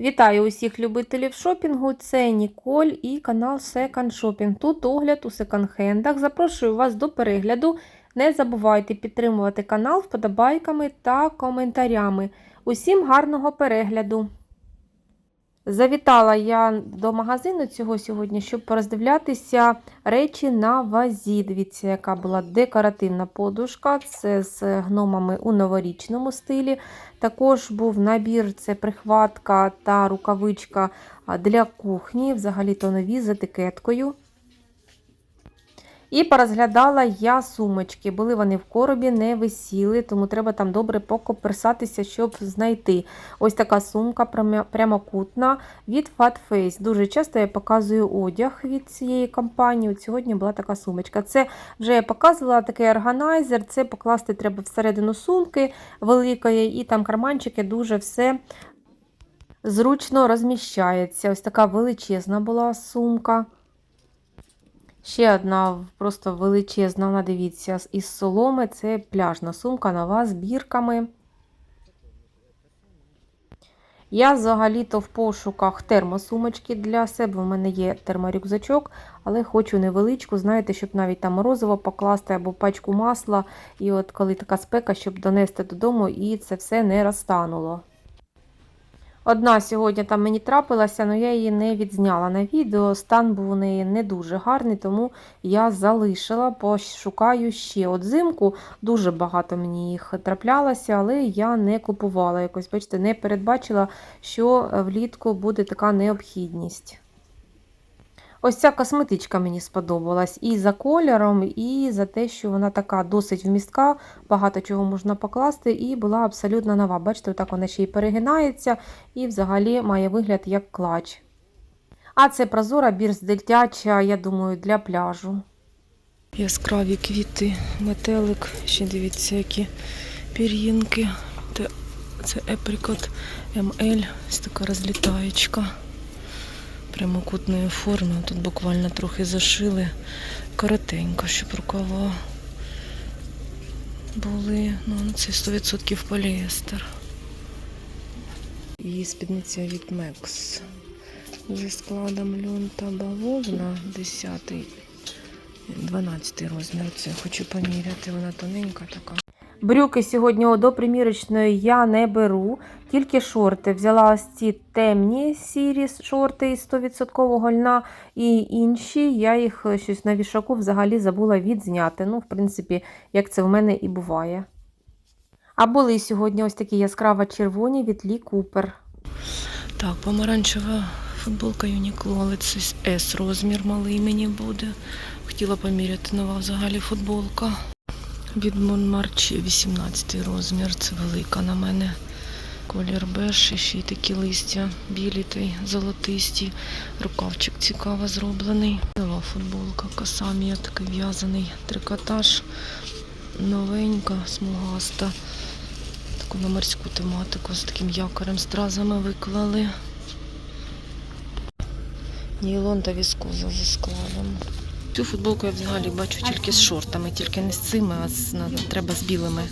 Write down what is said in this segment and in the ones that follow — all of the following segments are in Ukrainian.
Вітаю усіх любителів шопінгу. Це Ніколь і канал Second Shopping. Тут огляд у секонд-хендах. Запрошую вас до перегляду. Не забувайте підтримувати канал вподобайками та коментарями. Усім гарного перегляду! Завітала я до магазину цього сьогодні, щоб пороздивлятися речі на вазі. Дивіться, яка була декоративна подушка. Це з гномами у новорічному стилі. Також був набір, це прихватка та рукавичка для кухні, взагалі-то нові з етикеткою. І порозглядала я сумочки. Були вони в коробі, не висіли, тому треба там добре покоперсатися, щоб знайти. Ось така сумка прямокутна від Fat Face. Дуже часто я показую одяг від цієї компанії. От сьогодні була така сумочка. Це вже я показувала такий органайзер. Це покласти треба всередину сумки великої, і там карманчики дуже все зручно розміщається. Ось така величезна була сумка. Ще одна просто величезна, вона, дивіться, із соломи. Це пляжна сумка нова з бірками. Я взагалі-то в пошуках термосумочки для себе. У мене є терморюкзачок, але хочу невеличку, знаєте, щоб навіть там морозиво покласти або пачку масла. І от коли така спека, щоб донести додому і це все не розтануло. Одна сьогодні там мені трапилася, але я її не відзняла на відео. Стан був у неї не дуже гарний, тому я залишила, пошукаю ще. От зимку. дуже багато мені їх траплялося, але я не купувала якось, бачите, не передбачила, що влітку буде така необхідність. Ось ця косметичка мені сподобалась і за кольором, і за те, що вона така досить вмістка, багато чого можна покласти, і була абсолютно нова. Бачите, так вона ще й перегинається, і взагалі має вигляд як клач. А це прозора бірс дитяча, я думаю, для пляжу. Яскраві квіти, метелик. Ще дивіться, які пір'їнки. Це еприкот МЛ, ось така розлітаєчка прямокутної форми. Тут буквально трохи зашили коротенько, щоб рукава були. Ну, це 100% поліестер. І спідниця від Мекс. Зі складом льон та бавовна 10 12 розмір. Це хочу поміряти. Вона тоненька така. Брюки сьогодні до примірочної я не беру, тільки шорти. Взяла ось ці темні сірі шорти із 100% льна, і інші я їх е, щось на вішаку взагалі забула відзняти. Ну, в принципі, як це в мене і буває. А були сьогодні ось такі яскраво червоні від Лі Купер. Так, помаранчева футболка Uniqlo, але це S розмір малий мені буде. Хотіла поміряти нова взагалі футболка. Від Монмарчі 18 розмір. Це велика на мене. Колір беж, ще й такі листя білі та золотисті. Рукавчик цікаво зроблений. Нова футболка, касамія, такий в'язаний трикотаж. Новенька, смугаста. Таку на морську тематику з таким якорем, стразами виклали. Нейлон та віскоза за складом. Цю футболку я взагалі бачу тільки з шортами, тільки не з цими, а з, треба з білими.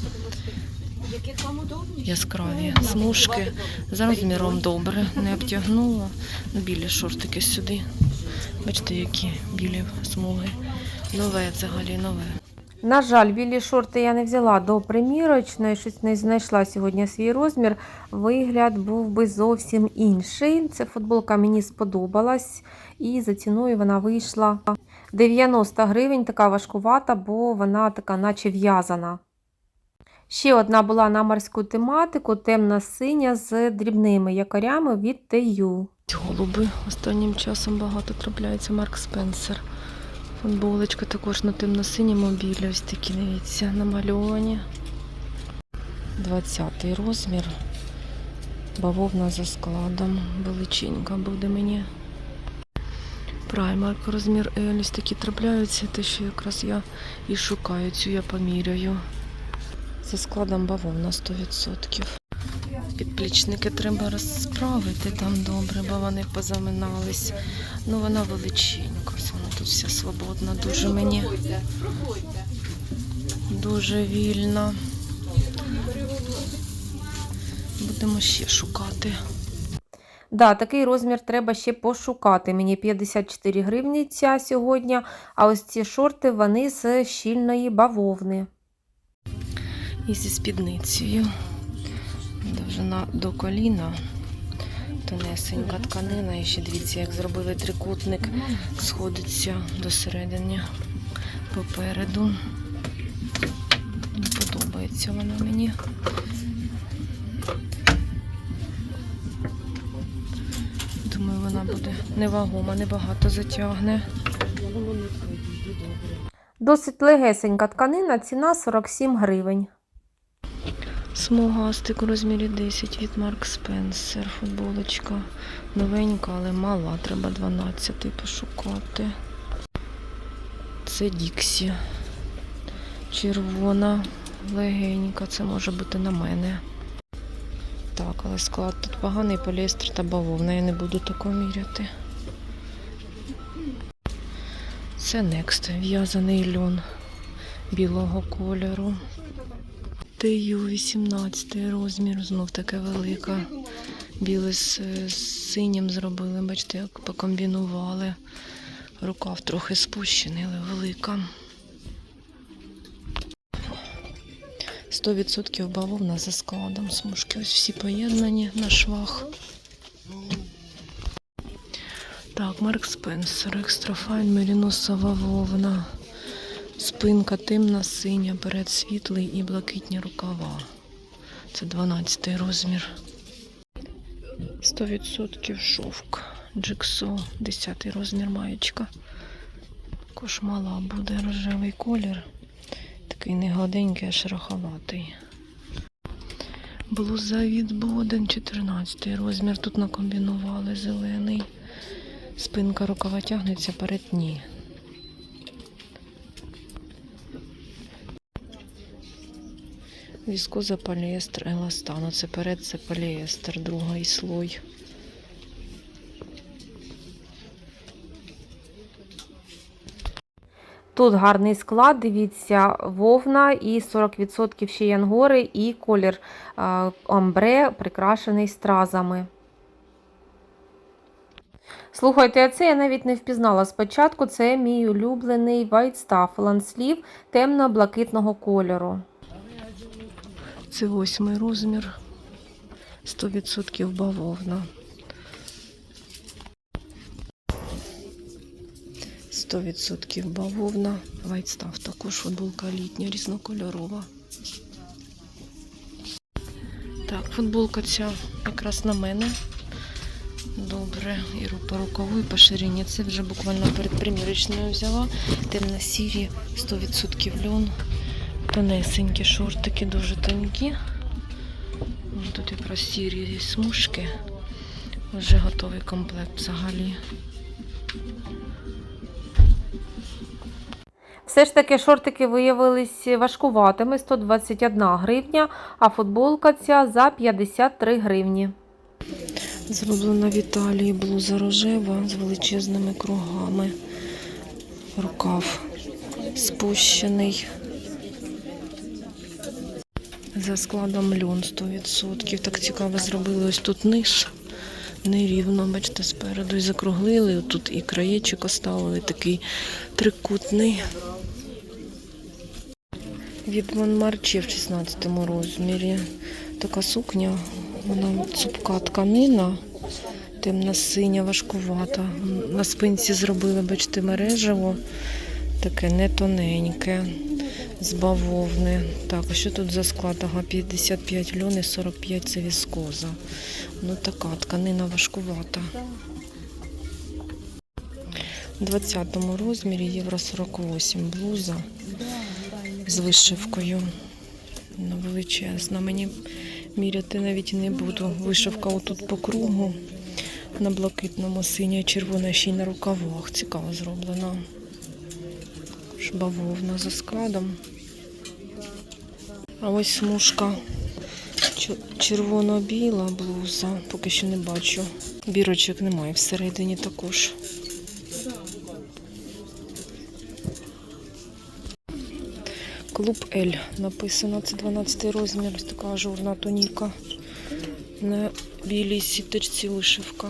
Яскраві смужки. За розміром добре, не обтягнула. Ну, Білі шортики сюди. Бачите, які білі смуги. Нове взагалі нове. На жаль, білі шорти я не взяла до примірочної, щось не знайшла сьогодні свій розмір. Вигляд був би зовсім інший. Ця футболка мені сподобалась, і за ціною вона вийшла 90 гривень, така важкувата, бо вона така, наче в'язана. Ще одна була на морську тематику, темна синя з дрібними якорями від TU. Голуби останнім часом багато трапляється Марк Спенсер. Футболочка також на темно-синьому білі, ось такі, дивіться, намальовані. 20-й розмір. Бавовна за складом. Величенька буде мені. Праймарк розмір L. Такі трапляються, те, що якраз я і шукаю. Цю я поміряю. За складом бавовна 100%. Підплічники треба розправити там добре, бо вони позаминались. Ну вона величенька, вона тут вся свободна, дуже мені. Дуже вільна. Будемо ще шукати. Да, такий розмір треба ще пошукати. Мені 54 гривні ця сьогодні, а ось ці шорти вони з щільної бавовни. І зі спідницею. Довжина до коліна. Тонесенька тканина. І ще дивіться, як зробили трикутник. Сходиться до середини попереду. Не подобається вона мені. Вона буде невагома, небагато затягне. Досить легесенька тканина, ціна 47 гривень. Смугастик у розмірі 10 від Марк Спенсер. Футболочка новенька, але мала. Треба 12 пошукати. Це Діксі. Червона, легенька. Це може бути на мене. Так, але склад тут поганий поліестер та бавовна. Я не буду такого міряти. Це Next. В'язаний льон білого кольору. ТЮ 18 розмір, знов таке велика. Біле з, з синім зробили, бачите, як покомбінували. Рукав трохи спущений, але велика. 100% бавовна за складом. Смужки ось всі поєднані на швах. Так, Марк Спенсер, екстрафайн, меріносова вовна. Спинка темна, синя, перед світлий і блакитні рукава. Це 12 розмір. 100% шовк. Джиксо, 10 розмір маєчка. Також мала буде рожевий колір. Такий негладенький, а шероховатий. Блуза від Боден, 14 розмір. Тут накомбінували зелений. Спинка рукава тягнеться перед ні. Віскоза, поліестер, еластан. Оце перед це поліестер, другий слой. Тут гарний склад, дивіться, вовна і 40% ще янгори, і колір е, омбре, прикрашений стразами. Слухайте, а це я навіть не впізнала спочатку. Це мій улюблений Stuff ланслів темно-блакитного кольору. Це восьмий розмір. 100% бавовна. 100% бавовна. Вайтстав також футболка літня, різнокольорова. Так, футболка ця якраз на мене. Добре, і по рукаву, і по ширині. Це вже буквально перед примірочною взяла. Темно-сірі, 100% льон. Тонесенькі шортики, дуже тонкі. Тут якраз сірі смужки. Вже готовий комплект взагалі. Все ж таки шортики виявились важкуватими 121 гривня, а футболка ця за 53 гривні. Зроблена в Італії блуза рожева з величезними кругами. Рукав спущений. За складом льон 100%. Так цікаво зробили ось тут низ. Нерівно, бачите, спереду і закруглили. Тут і краєчок оставили такий трикутний. Від Монмарче в 16 розмірі. Така сукня, вона цупка тканина, темно-синя, важкувата. На спинці зробили, бачите, мережево, таке не тоненьке, з бавовни. Так, а що тут за склад? Ага, 55 льон і 45 це віскоза. Ну така тканина важкувата. У 20 розмірі євро 48 блуза з вишивкою. Вона величезна. Мені міряти навіть не буду. Вишивка отут по кругу на блакитному синя, червона ще й на рукавах. Цікаво зроблена. Бавовна за складом. А ось смужка червоно-біла блуза. Поки що не бачу. Бірочок немає всередині також. Клуб L написано. Це 12 розмір. Ось така ажурна тоніка. На білій сіточці вишивка.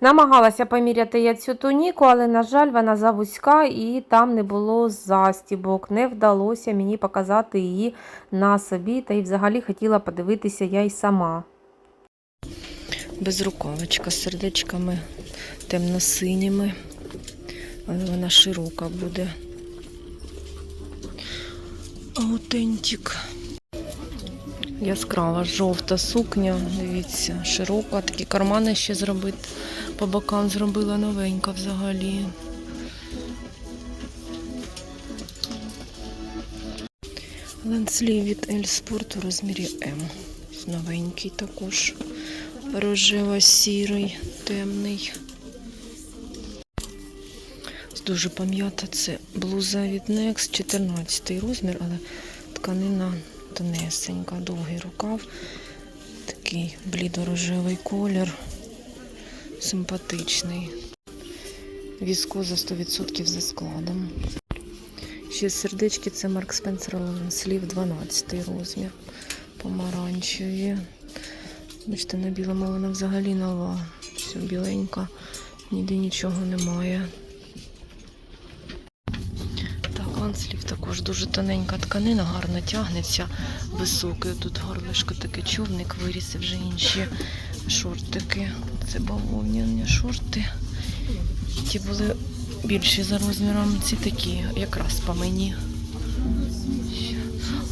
Намагалася поміряти я цю туніку, але, на жаль, вона завузька і там не було застібок. Не вдалося мені показати її на собі, та й взагалі хотіла подивитися я й сама. Безрукавочка з сердечками темно-синіми, але вона широка буде. Аутентик. Яскрава жовта сукня, дивіться, широка, такі кармани ще зробити. По бокам зробила новенька взагалі. Ленслів від Ель Спорт у розмірі М. Новенький також. Рожево-сірий, темний. Дуже пам'ята це блуза від Next, 14 розмір, але тканина тонесенька, довгий рукав, такий блідо-рожевий колір, симпатичний. Віскоза 100% за складом. Ще сердечки це Марк Спенсер Слів 12 розмір. Помаранчеві. Бачите, на білому вона взагалі нова. Все біленька, ніде нічого немає. Так, також дуже тоненька тканина, гарно тягнеться, високий. Тут горлишко таке човник, виріс вже інші шортики. Це бавовняні шорти. Ті були більші за розміром, ці такі якраз по мені.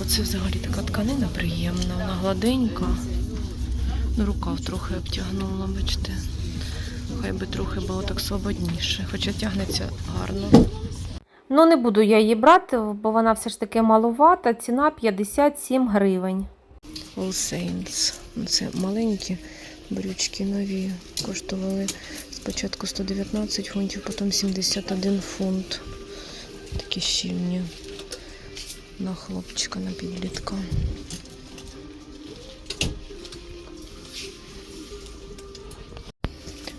Оце взагалі така тканина приємна, вона гладенька. Ну, рукав трохи обтягнула, бачите. Хай би трохи було так свободніше, хоча тягнеться гарно. Ну, не буду я її брати, бо вона все ж таки малувата. Ціна 57 гривень. All Saints. Ну, Це маленькі брючки нові. Коштували спочатку 119 фунтів, потім 71 фунт. Такі щільні. На хлопчика, на підлітка.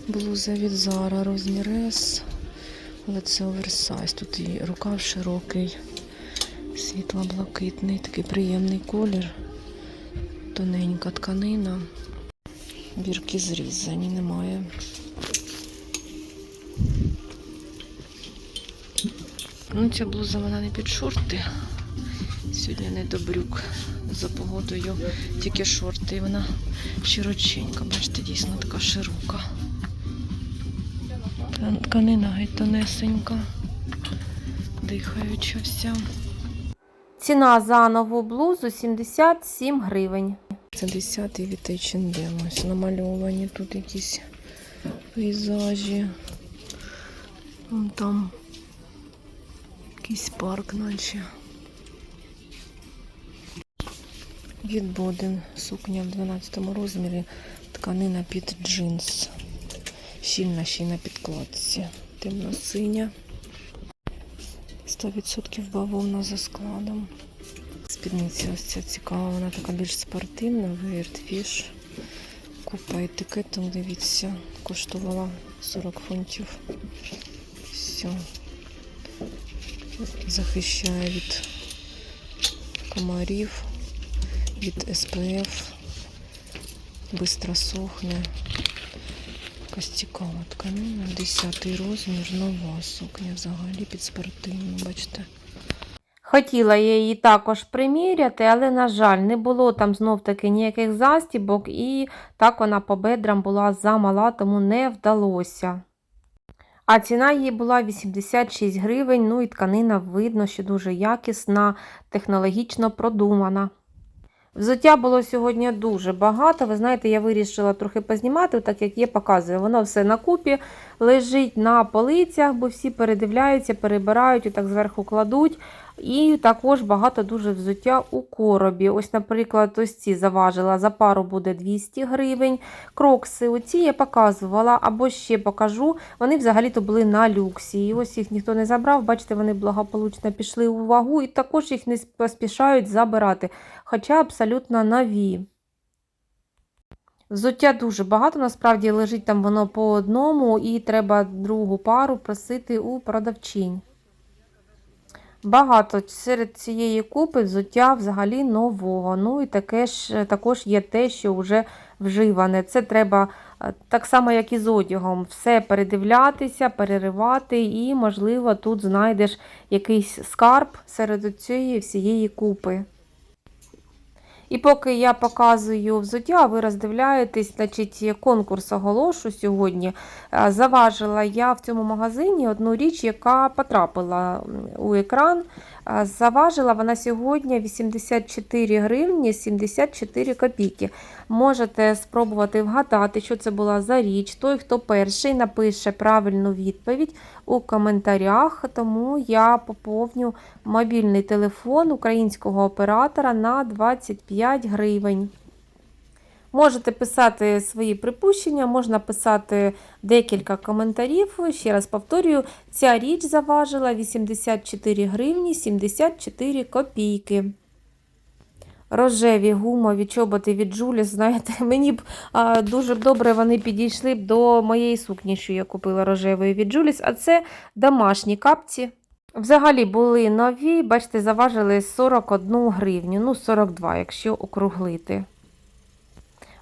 Блуза від Zara розмір S. Але це оверсайз. Тут і рукав широкий, світло-блакитний, такий приємний колір. Тоненька тканина. Бірки зрізані, немає. Ну, ця блуза вона не під шорти. Сьогодні не до брюк за погодою, тільки шорти. Вона широченька, бачите, дійсно така широка. Тканина геть тонесенька, дихаюча вся. Ціна за нову блузу 77 гривень. Це 10-й від H&M. Ось намальовані тут якісь пейзажі. Вон там якийсь парк наче. Від Боден сукня в 12 розмірі, тканина під джинс. Щільна ще підкладці. Темно-синя. 100% бавовна за складом. Спідниця ось ця цікава, вона така більш спортивна, Weirdfish. Купа етикеток, дивіться, коштувала 40 фунтів. Все. Захищає від комарів, від СПФ. Бистро сохне. Якась цікава тканина. 10 розмір, нова сукня взагалі під спортивну, бачите. Хотіла я її також приміряти, але, на жаль, не було там знов-таки ніяких застібок, і так вона по бедрам була замала, тому не вдалося. А ціна її була 86 гривень, ну і тканина видно, що дуже якісна, технологічно продумана. Взуття було сьогодні дуже багато. Ви знаєте, я вирішила трохи познімати, так як є, показую. Воно все на купі лежить на полицях, бо всі передивляються, перебирають, і так зверху кладуть. І також багато дуже взуття у коробі. Ось, наприклад, ось ці заважила за пару буде 200 гривень. Крокси, оці я показувала, або ще покажу. Вони взагалі-то були на люксі. І ось їх ніхто не забрав. Бачите, вони благополучно пішли у вагу, і також їх не поспішають забирати. Хоча абсолютно нові. Взуття дуже багато, насправді лежить там воно по одному, і треба другу пару просити у продавчинь. Багато серед цієї купи взуття взагалі нового. Ну і таке ж, також є те, що вже вживане. Це треба е, так само, як і з одягом, все передивлятися, переривати, і, можливо, тут знайдеш якийсь скарб серед цієї всієї купи. І поки я показую взуття, ви роздивляєтесь, значить, конкурс оголошу сьогодні. Е, Заважила я в цьому магазині одну річ, яка потрапила у екран. Заважила вона сьогодні 84 гривні 74 копійки. Можете спробувати вгадати, що це була за річ. Той, хто перший напише правильну відповідь у коментарях, тому я поповню мобільний телефон українського оператора на 25 гривень. Можете писати свої припущення, можна писати декілька коментарів. Ще раз повторюю, ця річ заважила 84 гривні 74 копійки. Рожеві гумові чоботи від Джулі, знаєте, мені б а, дуже добре вони підійшли б до моєї сукні, що я купила рожевої від Джуліс, а це домашні капці. Взагалі були нові, бачите, заважили 41 гривню, ну 42, якщо округлити.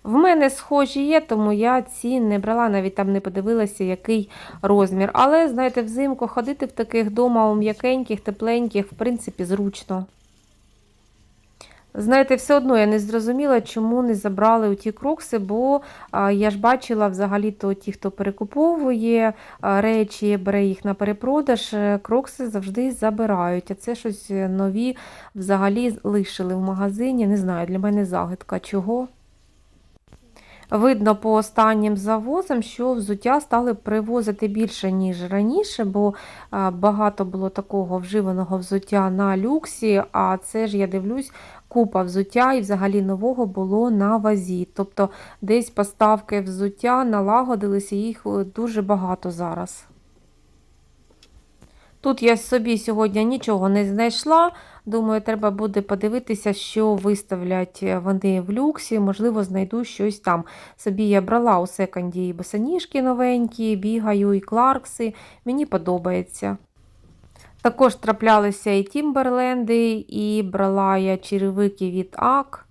В мене схожі є, тому я ці не брала, навіть там не подивилася, який розмір. Але, знаєте, взимку ходити в таких дома у м'якеньких, тепленьких, в принципі, зручно. Знаєте, все одно я не зрозуміла, чому не забрали у ті крокси, бо я ж бачила взагалі-то ті, хто перекуповує речі, бере їх на перепродаж, е, крокси завжди забирають. А це щось нові взагалі лишили в магазині. Не знаю, для мене загадка чого. Видно по останнім завозам, що взуття стали привозити більше, ніж раніше, бо багато було такого вживаного взуття на люксі, а це ж я дивлюсь, купа взуття і взагалі нового було на вазі. Тобто десь поставки взуття налагодилися, їх е, дуже багато зараз. Тут я собі сьогодні нічого не знайшла. Думаю, треба буде подивитися, що виставлять вони в люксі. Можливо, знайду щось там. Собі я брала у секонді і босоніжки новенькі, бігаю, і кларкси. Мені подобається. Також траплялися і Тімберленди, і брала я черевики від АК.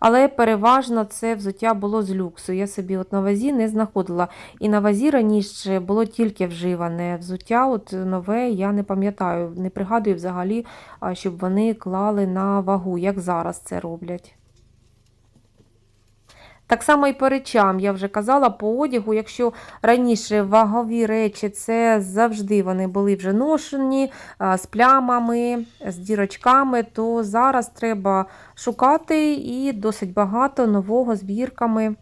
Але переважно це взуття було з люксу. Я собі от на вазі не знаходила. І на вазі раніше було тільки вживане взуття. От нове я не пам'ятаю, не пригадую взагалі, щоб вони клали на вагу, як зараз це роблять. Так само і по речам, я вже казала, по одягу, якщо раніше вагові речі, це завжди вони були вже ношені, з плямами, з дірочками, то зараз треба шукати і досить багато нового збірками.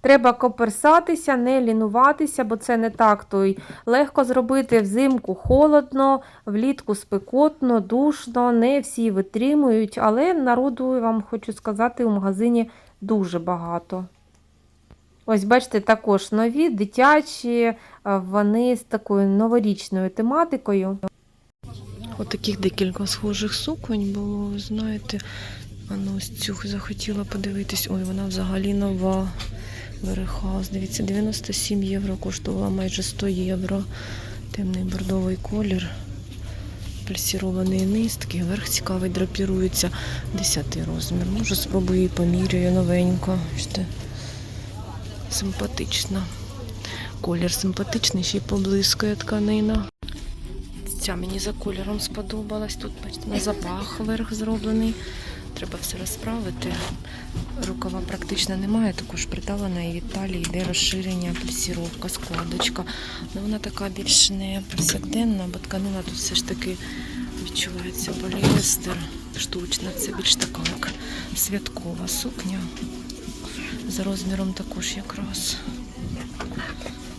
Треба коперсатися, не лінуватися, бо це не так то й легко зробити взимку холодно, влітку спекотно, душно, не всі витримують, але народу, вам хочу сказати, у магазині дуже багато. Ось, бачите, також нові, дитячі, вони з такою новорічною тематикою. От таких декілька схожих суконь було, знаєте. А ну ось цю захотіла подивитись. Ой, вона взагалі нова. Верехаус. Дивіться, 97 євро коштувала майже 100 євро. Темний бордовий колір. Плісірований низ, такий верх цікавий, драпірується. 10 розмір. Може, спробую і поміряю новенько. Симпатична. Колір симпатичний, ще й поблискує тканина. Ця мені за кольором сподобалась. Тут, бачите, на запах верх зроблений. Треба все розправити. Рукава практично немає, також придавана і від талії йде розширення, плісіровка, складочка. Ну, вона така більш не повсякденна, бо тканина тут все ж таки відчувається поліестер. Штучна, це більш така як святкова сукня. За розміром також якраз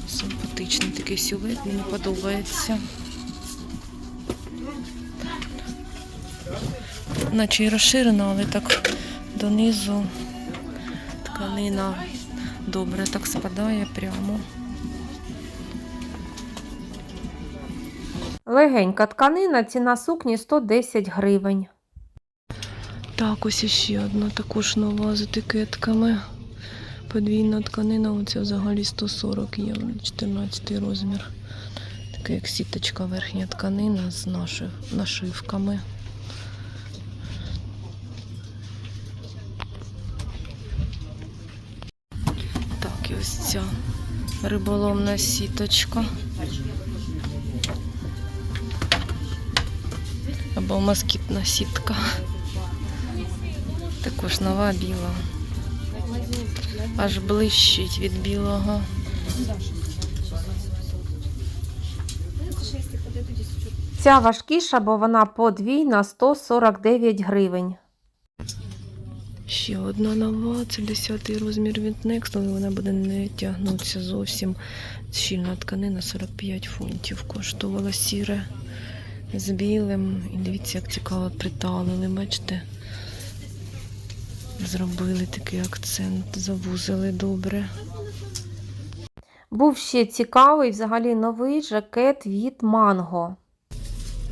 симпатичний такий сюжет, мені подобається. Наче і розширена, але так донизу тканина добре так спадає прямо. Легенька тканина, ціна сукні 110 гривень. Так, ось іще одна також нова з етикетками. Подвійна тканина, оця взагалі 140 євро, 14 розмір. Таке як сіточка верхня тканина з наши- нашивками. Так, ось ця риболовна сіточка. Або москітна сітка. Також нова біла. Аж блищить від білого. Ця важкіша, бо вона подвійна 149 гривень. Ще одна нова, це 10 розмір від Next, але вона буде не тягнутися зовсім. Щільна тканина 45 фунтів. Коштувала сіре з білим. І дивіться, як цікаво приталили, бачите? Зробили такий акцент, завузили добре. Був ще цікавий, взагалі новий жакет від Манго.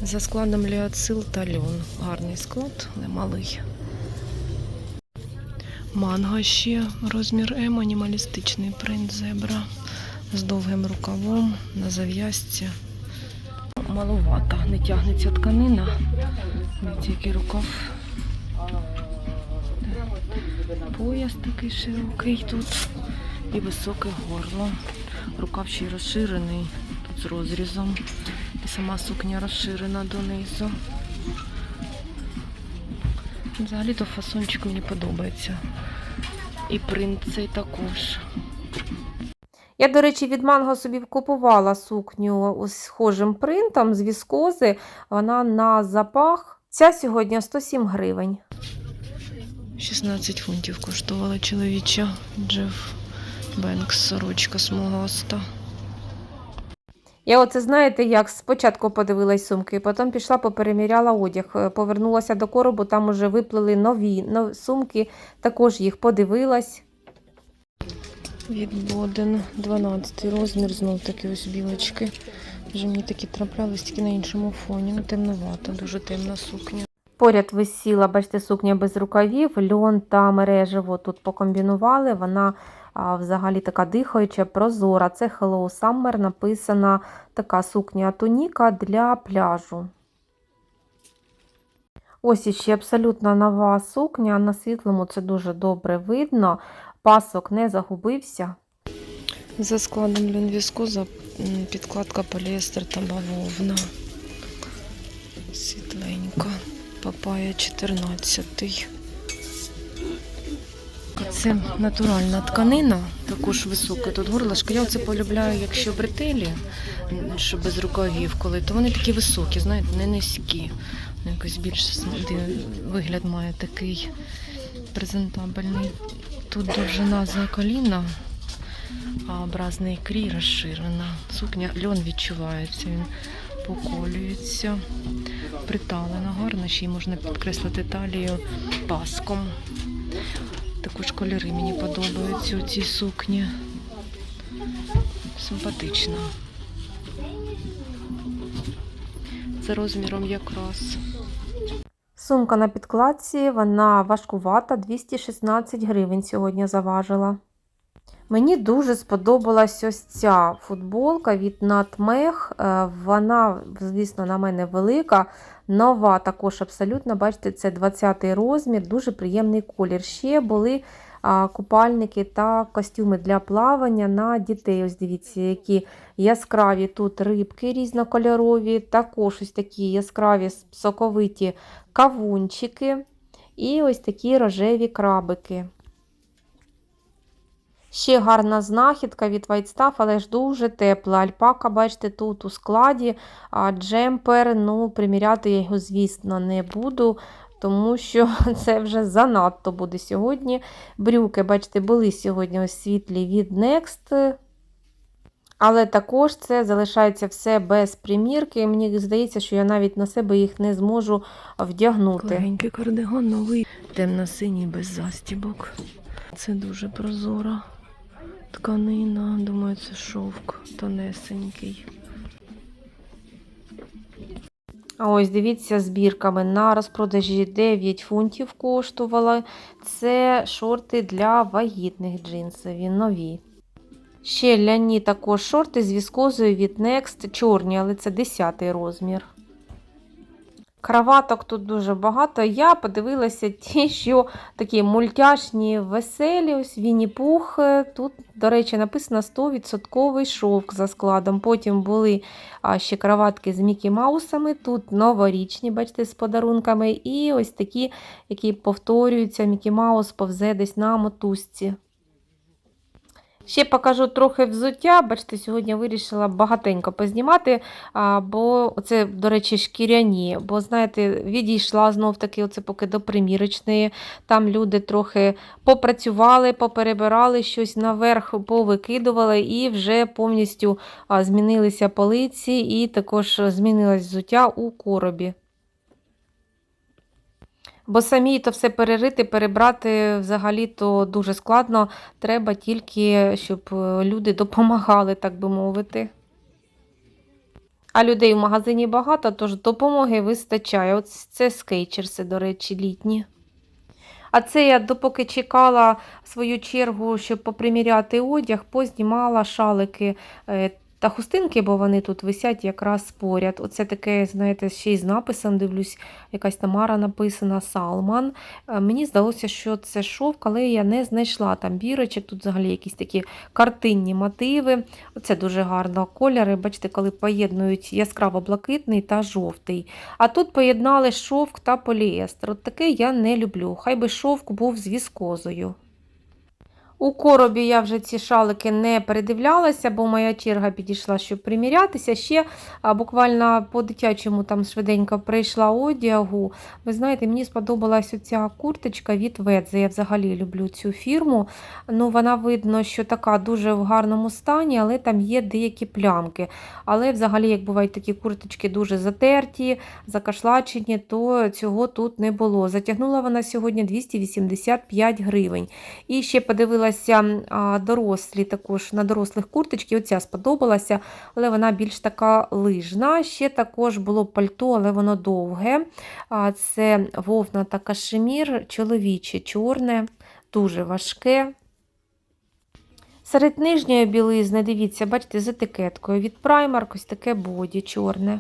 За складом ліацил та льон. Гарний склад, але малий. Манго ще розмір М, анімалістичний принт зебра з довгим рукавом на зав'язці. Маловата, не тягнеться тканина. Дивіться, який рукав. Пояс такий широкий тут і високе горло. Рукав ще й розширений, тут з розрізом. І сама сукня розширена донизу. Взагалі-то фасончик мені подобається. І принт цей також. Я, до речі, від Манго собі купувала сукню з схожим принтом з віскози. Вона на запах. Ця сьогодні 107 гривень. 16 фунтів коштувала чоловіча Джеф Бенкс, сорочка смугаста. Я оце знаєте, як спочатку подивилась сумки, потім пішла, попереміряла одяг, е, повернулася до коробу, там уже виплили нові, нові сумки, також їх подивилась. Від Боден 12 розмір, знов таки ось білочки. Вже мені такі траплялись тільки на іншому фоні. Ну, темновато, дуже темна сукня. Поряд висіла, бачите, сукня без рукавів, льон та мережево тут покомбінували. Вона взагалі така дихаюча, прозора. Це Hello Summer, написана така сукня туніка для пляжу. Ось іще абсолютно нова сукня. На світлому це дуже добре видно. Пасок не загубився. За складом льонвіскоза м, підкладка поліестер та бавовна. Світленька. Папая 14. Це натуральна тканина, також висока. Тут горлышко. Я оце полюбляю, якщо бретелі, що без рукавів, коли, то вони такі високі, знаєте, не низькі. Вони Якось більш вигляд має такий презентабельний. Тут довжина за коліна, а образний крій розширена. Сукня, льон відчувається, він поколюється. Приталена гарно, ще й можна підкреслити талію паском. Також кольори мені подобаються у цій сукні. Симпатична. Це розміром якраз. Сумка на підкладці, вона важкувата, 216 гривень сьогодні заважила. Мені дуже сподобалась ось ця футболка від Натмех. Вона, звісно, на мене велика, нова також абсолютно. Бачите, це 20-й розмір, дуже приємний колір. Ще були купальники та костюми для плавання на дітей. Ось дивіться, які яскраві тут рибки різнокольорові, також ось такі яскраві соковиті кавунчики і ось такі рожеві крабики. Ще гарна знахідка від Stuff, але ж дуже тепла. Альпака, бачите, тут у складі, а джемпер, ну, приміряти я його, звісно, не буду, тому що це вже занадто буде сьогодні. Брюки, бачите, були сьогодні ось світлі від Next. Але також це залишається все без примірки. Мені здається, що я навіть на себе їх не зможу вдягнути. Легенький кардиган новий, темно-синій без застібок. Це дуже прозора тканина. Думаю, це шовк тонесенький. А ось дивіться, збірками на розпродажі 9 фунтів коштувала. Це шорти для вагітних джинсові, нові. Ще ляні також шорти з віскозою від Next, чорні, але це 10 розмір. Краваток тут дуже багато. Я подивилася ті, що такі мультяшні, веселі, ось Вінні-Пух. Тут, до речі, написано 100% шовк за складом. Потім були ще краватки з Мікі Маусами. Тут новорічні, бачите, з подарунками. І ось такі, які повторюються, Мікі Маус повзе десь на мотузці. Ще покажу трохи взуття. Бачите, сьогодні вирішила багатенько познімати, бо це, до речі, шкіряні. Бо, знаєте, відійшла знов таки, оце поки до примірочної. Там люди трохи попрацювали, поперебирали щось наверх, повикидували, і вже повністю змінилися полиці, і також змінилось взуття у коробі. Бо самі то все перерити, перебрати взагалі-то дуже складно. Треба тільки, щоб е, люди допомагали, так би мовити. А людей в магазині багато, тож допомоги вистачає. От це скейчерси, до речі, літні. А це я допоки чекала свою чергу, щоб поприміряти одяг, познімала шалики е, та хустинки, бо вони тут висять якраз поряд. Оце таке, знаєте, ще й з написом дивлюсь, якась Тамара написана Салман. Е, Мені здалося, що це шовк, але я не знайшла там бірочок. Тут взагалі якісь такі картинні мотиви. Оце дуже гарно. Кольори, бачите, коли поєднують яскраво-блакитний та жовтий. А тут поєднали шовк та поліестер. От таке я не люблю. Хай би шовк був з віскозою. У коробі я вже ці шалики не передивлялася, бо моя черга підійшла, щоб примірятися. Ще буквально по дитячому там швиденько прийшла одягу. Ви знаєте, мені сподобалась оця курточка від Ведзе. Я взагалі люблю цю фірму. Ну, Вона видно, що така дуже в гарному стані, але там є деякі плямки. Але взагалі, як бувають такі курточки дуже затерті, закашлачені, то цього тут не було. Затягнула вона сьогодні 285 гривень. І ще подивилася а, дорослі також на дорослих курточки. Оця сподобалася, але вона більш така лижна. Ще також було пальто, але воно довге. Це вовна та кашемір, чоловіче, чорне, дуже важке. Серед нижньої білизни, дивіться, бачите, з етикеткою від Primark, ось таке боді чорне.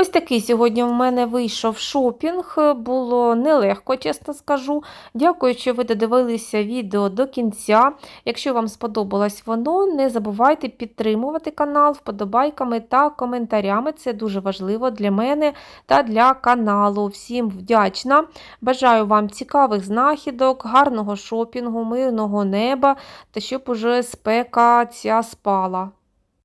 Ось такий сьогодні в мене вийшов шопінг. Було нелегко, чесно скажу. Дякую, що ви додивилися відео до кінця. Якщо вам сподобалось воно, не забувайте підтримувати канал вподобайками та коментарями. Це дуже важливо для мене та для каналу. Всім вдячна. Бажаю вам цікавих знахідок, гарного шопінгу, мирного неба та щоб уже спека ця спала.